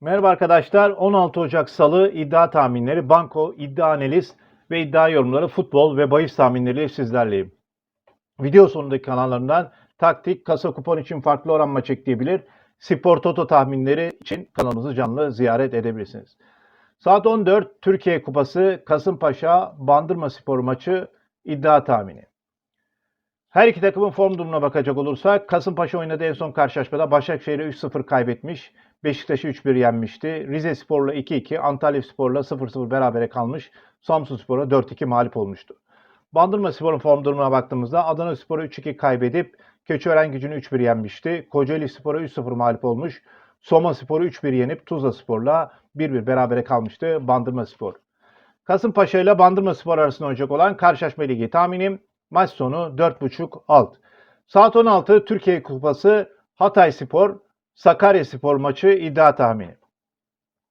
Merhaba arkadaşlar. 16 Ocak Salı iddia tahminleri, banko, iddia analiz ve iddia yorumları, futbol ve bahis tahminleriyle sizlerleyim. Video sonundaki kanallarından taktik, kasa kupon için farklı oran maç ekleyebilir, spor toto tahminleri için kanalımızı canlı ziyaret edebilirsiniz. Saat 14 Türkiye Kupası Kasımpaşa Bandırma Spor maçı iddia tahmini. Her iki takımın form durumuna bakacak olursak Kasımpaşa oynadığı en son karşılaşmada Başakşehir'e 3-0 kaybetmiş. Beşiktaş'ı 3-1 yenmişti. Rize Spor'la 2-2, Antalya Spor'la 0-0 berabere kalmış. Samsun Spor'a 4-2 mağlup olmuştu. Bandırma Spor'un form durumuna baktığımızda Adana Spor'u 3-2 kaybedip Keçiören gücünü 3-1 yenmişti. Kocaeli Spor'a 3-0 mağlup olmuş. Soma Spor'u 3-1 yenip Tuzla Spor'la 1-1 berabere kalmıştı Bandırma Spor. Kasımpaşa ile Bandırma Spor arasında oynayacak olan karşılaşma ligi tahminim maç sonu 4.5 alt. Saat 16 Türkiye Kupası Hatay Spor Sakarya Spor maçı iddia tahmini.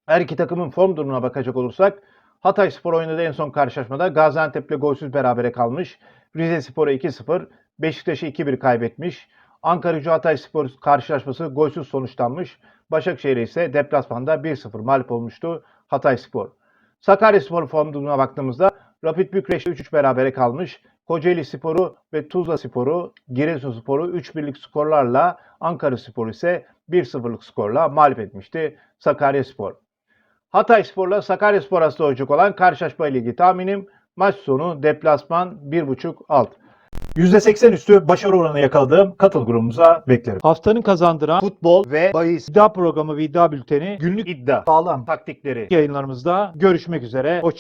Her iki takımın form durumuna bakacak olursak Hatay Spor oynadığı en son karşılaşmada Gaziantep'le golsüz berabere kalmış. Rize Spor'a 2-0, Beşiktaş'ı 2-1 kaybetmiş. Ankara Gücü Hatay Spor karşılaşması golsüz sonuçlanmış. Başakşehir ise deplasmanda 1-0 mağlup olmuştu Hatay Spor. Sakarya Spor form durumuna baktığımızda Rapid Bükreş'te 3-3 berabere kalmış. Kocaeli Sporu ve Tuzla Sporu, Giresun Sporu 3 birlik skorlarla Ankara Spor ise 1-0'lık skorla mağlup etmişti Sakarya Spor. Hatay Spor'la Sakarya Spor arasında oynayacak olan karşılaşma ligi tahminim maç sonu deplasman 1.5 alt. %80 üstü başarı oranı yakaladığım katıl grubumuza beklerim. Haftanın kazandıran futbol ve bahis iddia programı ve iddia bülteni günlük iddia sağlam taktikleri yayınlarımızda görüşmek üzere. Hoşçakalın.